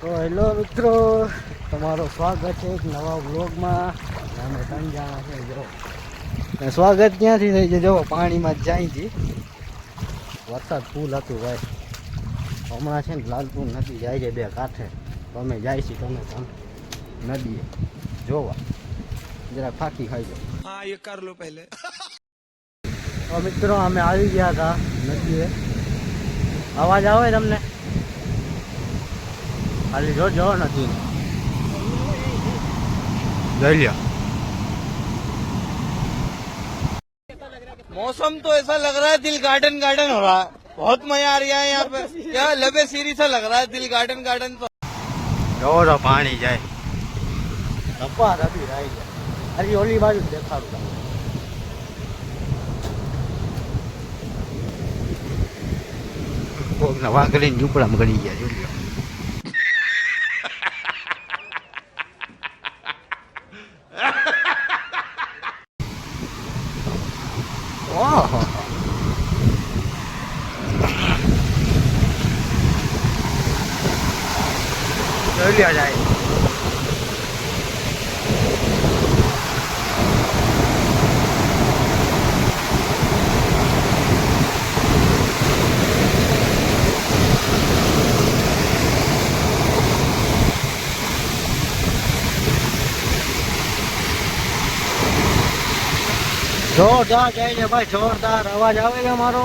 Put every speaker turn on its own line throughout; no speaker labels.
તો હેલો મિત્રો તમારો સ્વાગત છે એક નવા વ્લોગમાં. અમે ત્રણ જાણા છે જો. સ્વાગત ક્યાંથી થઈ છે? જો પાણીમાં જાય જાયથી વરસાદ ફૂલ હતું ભાઈ. હમણાં છે ને લાલપુર નદી જાય છે બે કાંઠે. તમે જાય છે તમે તમે નદીએ. જોવા. જરા ફાકી ખાઈ
જાઓ હા એ કર લો
પહેલે. મિત્રો અમે આવી ગયા હતા નદીએ. અવાજ આવે તમને? ખાલી જોજો નથી જોઈ લ્યો
मौसम तो ऐसा लग रहा है दिल गार्डन गार्डन हो रहा है बहुत मजा आ रहा है यहाँ पे क्या लबे सीरी सा लग रहा है दिल गार्डन गार्डन तो
જોવો તો પાણી જાય ધપ્પા ધપી રહી જાય હજી ઓલી બાજુ જ દેખાડું તમને. કોકના વાઘરીને ઝૂંપડામાં ગળી ગયા જોઈ લ્યો જાય. જોરદાર જાય છે ભાઈ જોરદાર અવાજ આવે છે મારો.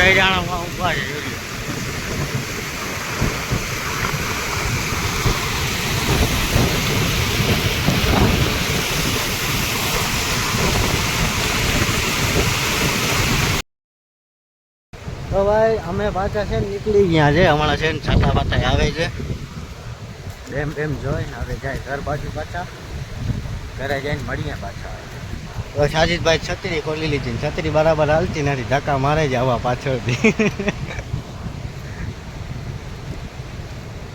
બે જણા ઊભા છે તો ભાઈ, અમે પાછા છે નીકળી ગયા છે. હમણાં છે ને છાતા પાતા આવે છે. એમ એમ જોઈને હવે જાય ઘર બાજુ પાછા. ઘરે જઈને મળીએ પાછા. સાજીદભાઈ છત્રી ખોલી લીધી છત્રી બરાબર હાલતી નથી ધક્કા મારે જ આવા પાછળથી.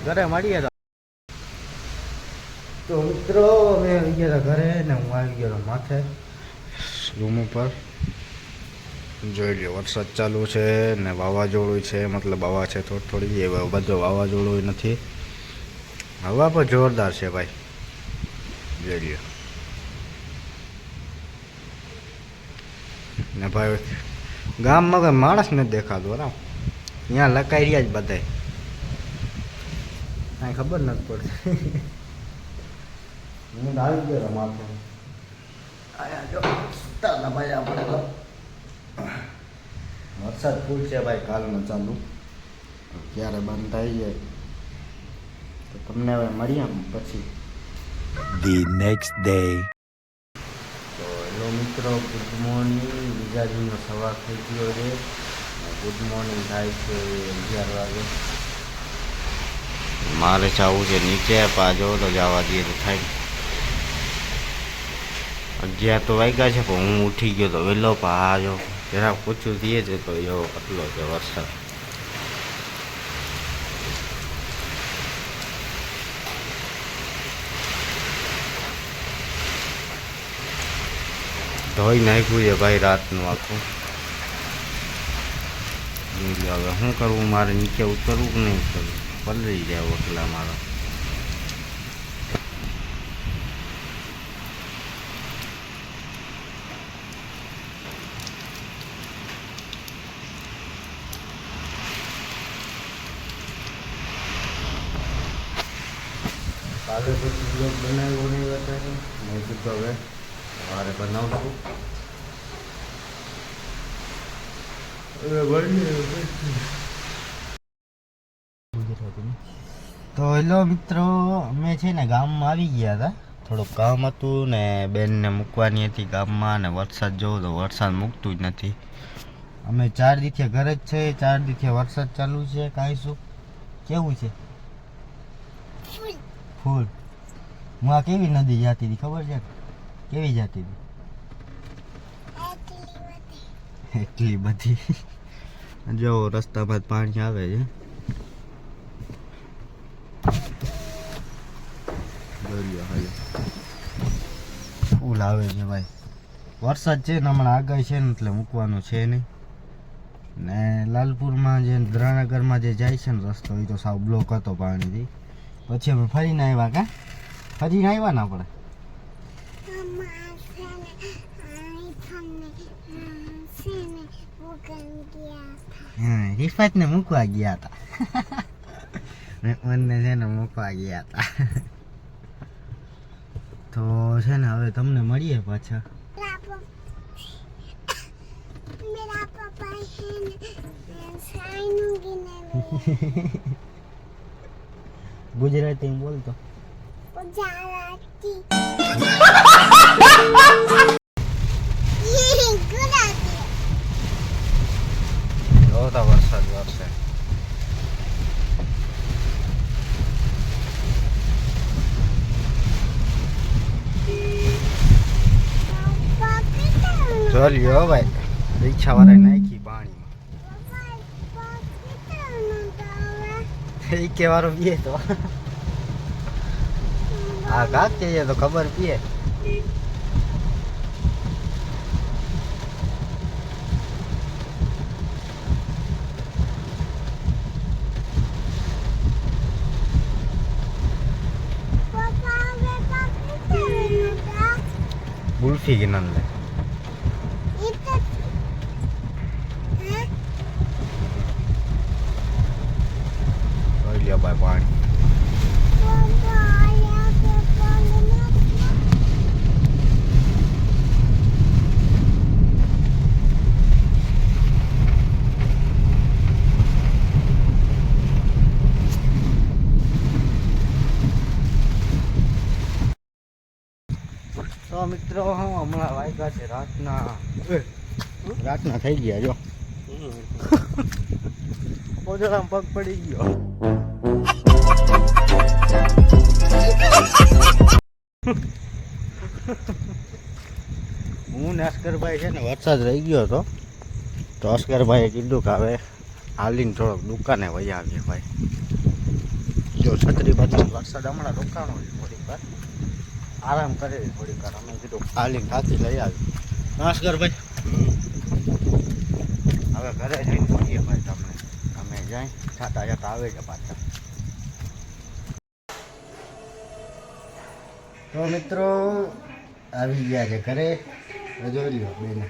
ઘરે મળીએ તો. તો મિત્રો અમે આવી ગયા ઘરે ને હું આવી ગયો માથે. રૂમ ઉપર. જોઈ લો વરસાદ ચાલુ છે ને વાવાઝોડું છે મતલબ હવા છે થોડી થોડી એ બધો વાવાઝોડું નથી. હવા પણ જોરદાર છે ભાઈ. જોઈ લ્યો. ને ભાઈ, ગામમાં કોઈ માણસ નથી દેખાતો, બરાબર? અહીંયા લકાઈ રહ્યા જ બધાય. કાંઈ ખબર નથી પડતી. હું આવી ગયો માથે. સુતા ભાઈ આપણે વરસાદ ફૂલ છે ભાઈ કાલનો ચાલુ. ક્યારે બંધ થઈ જાય તો તમને હવે મળીએ પછી.
The next day.
મિત્રો ગુડ મોર્નિંગ બીજા દિનનો સવાર થઈ ગયો છે. ગુડ મોર્નિંગ થાય છે અગિયાર વાગે. મારે જવું છે નીચે પાજો તો જવા દઈએ તો થાય. અગિયાર તો વાગ્યા છે, પણ હું ઉઠી ગયો તો વહેલો પાજો જરા પૂછું દઈએ છે તો એવો કેટલો છે વરસાદ. ધોઈ નાખ્યું છે ભાઈ રાતનું આખું જોઈ લો હવે શું કરવું મારે નીચે ઉતરવું કે નહીં ઉતરવું પલળી જાય ઓટલા મારા કાલે પછી બ્લોગ બનાવ્યો નહીં અત્યારે મેં કીધું હવે સવારે બનાવશું. તો હેલો મિત્રો અમે છે ને ગામમાં આવી ગયા હતા. થોડુંક કામ હતું ને બેનને મૂકવાની હતી ગામમાં ને વરસાદ જોવો તો વરસાદ મૂકતું જ નથી. અમે ચાર દીથી ઘરે જ છે ચાર દીથી વરસાદ ચાલુ છે કાંઈ શું? કેવું છે? ફૂલ. હું આ કેવી નદી જતી હતી ખબર છે? કેવી જતી હતી? એટલી બધી. જો રસ્તામાં બાદ પાણી આવે છે. દરિયો હાલે. આવે છે ભાઈ. વરસાદ છે ને હમણાં આગાહી છે ને એટલે મૂકવાનું છે નહીં. ને લાલપુરમાં જે દ્રાણાગરમાં જે જાય છે ને રસ્તો એ તો સાવ બ્લોક હતો પાણીથી. પછી અમે ફરીને આવ્યા કા? ફરીને આવ્યા ને આપણે? હા રિફતને મૂકવા ગયા હતા છે ને મૂકવા ગયા હતા તો છે ને હવે તમને મળીએ પાછા ગુજરાતી બોલતો ગુજરાતી આવશે ભાઈ રિક્ષા વાળા નાખી પાણીમાં એ કેવારો પીએ તો આ કાક તો ખબર પીએ ગુલ્ફી કે નન તો મિત્રો હું હમણાં વાગ્યા છે રાતના. રાતના થઈ ગયા જો. પોજડામાં પગ પડી ગયો. હું ને અસ્કરભાઈ છે ને વરસાદ રહી ગયો હતો. તો અસ્કરભાઈએ કીધું કે હવે હાલીને થોડોક દુકાને વહી આવીએ ભાઈ. જો છત્રી બત્રી વરસાદ હમણાં રોકાણો છે થોડીક વાર. આરામ કરે થોડી થોડીક વાર. અમે કીધું ખાલી ખાતી લઈ આવી. નમસ્કાર ભાઈ. હવે ઘરે જઈને મળીએ ભાઈ તમને. અમે જાય છાતા જતા આવે છે પાછા. તો મિત્રો આવી ગયા છે ઘરે. જોઈ લ્યો બેન.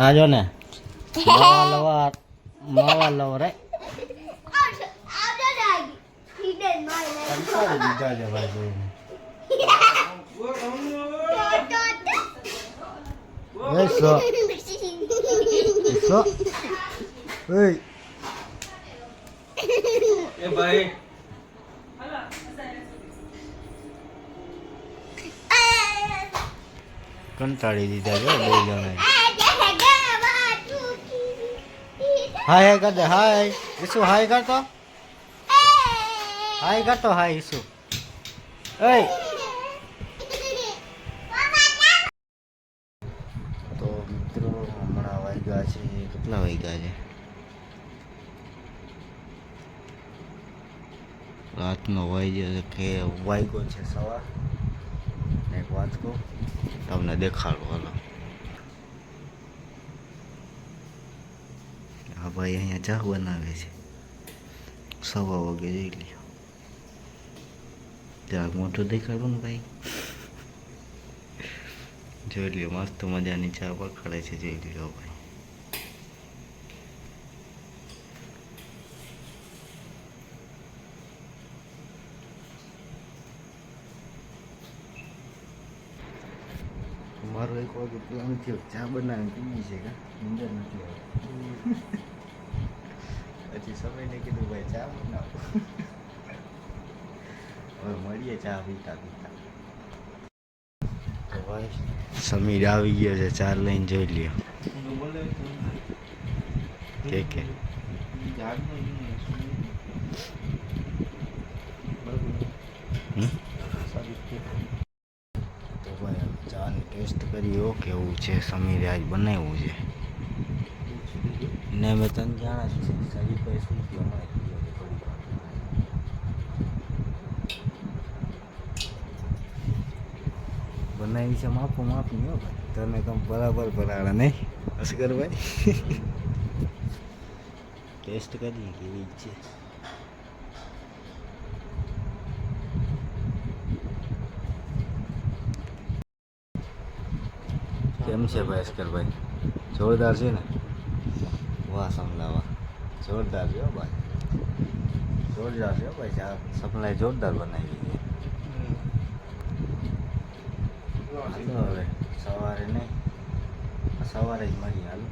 આ જો ને માવા લવા માવા લવ રે કંટાળી દીધા છે ભાઈ જોઈને એ સો સો ઓય
એ ભાઈ
કંટાળી દીધા છે બે જણા હાય હાય કર દે હાય ઈસુ હાય કરતો હાય કરતો હાય, ઈસુ. એય. તો મિત્રો, હમણાં વાગ્યા છે. કેટલા વાગ્યા છે? રાતનો વાગ્યો કે વાગ્યો છે સવાર? એક વાત કહું, તમને દેખાડું, હાલો. આ ભાઈ, અહીંયા ચા બનાવે છે. સવા વાગે જઈ લ્યો. જરાક મોટું દેખાડો ને ભાઈ જોઈ લ્યો મસ્ત મજાની ચા પકડે છે જોઈ લ્યો ભાઈ મારો એક વાગે પ્લાન થયો ચા બનાવીને પીવી છે કા નીંદર નથી આવતી પછી સમયને કીધું ભાઈ ચા બનાવો હવે મળીએ ચા પીતા પીતા તો સમીર આવી ગયો છે, ચાર લઈને જોઈ લ્યો. કે કે? હમ? ટેસ્ટ કર્યો કેવું છે સમીરે આજ બનાવ્યું છે. ને મેં તને જાણા છે સારી પાસે શું થયું અમારે થોડી વાર. બનાવી છે માપો માફી, હો ભાઈ. તને કમ બરાબર બનાવે નહીં. અસગરભાઈ ટેસ્ટ કરીએ કેવી છે. કેમ છે ભાઈ? અસ્કરભાઈ જોરદાર છે ને? વાહ સમલા વાહ જોરદાર છે ભાઈ. જોરદાર છે ભાઈ. સપ્લાય જોરદાર બનાવી છે હાલો હવે સવારે નહીં સવારે જ મળીએ હાલો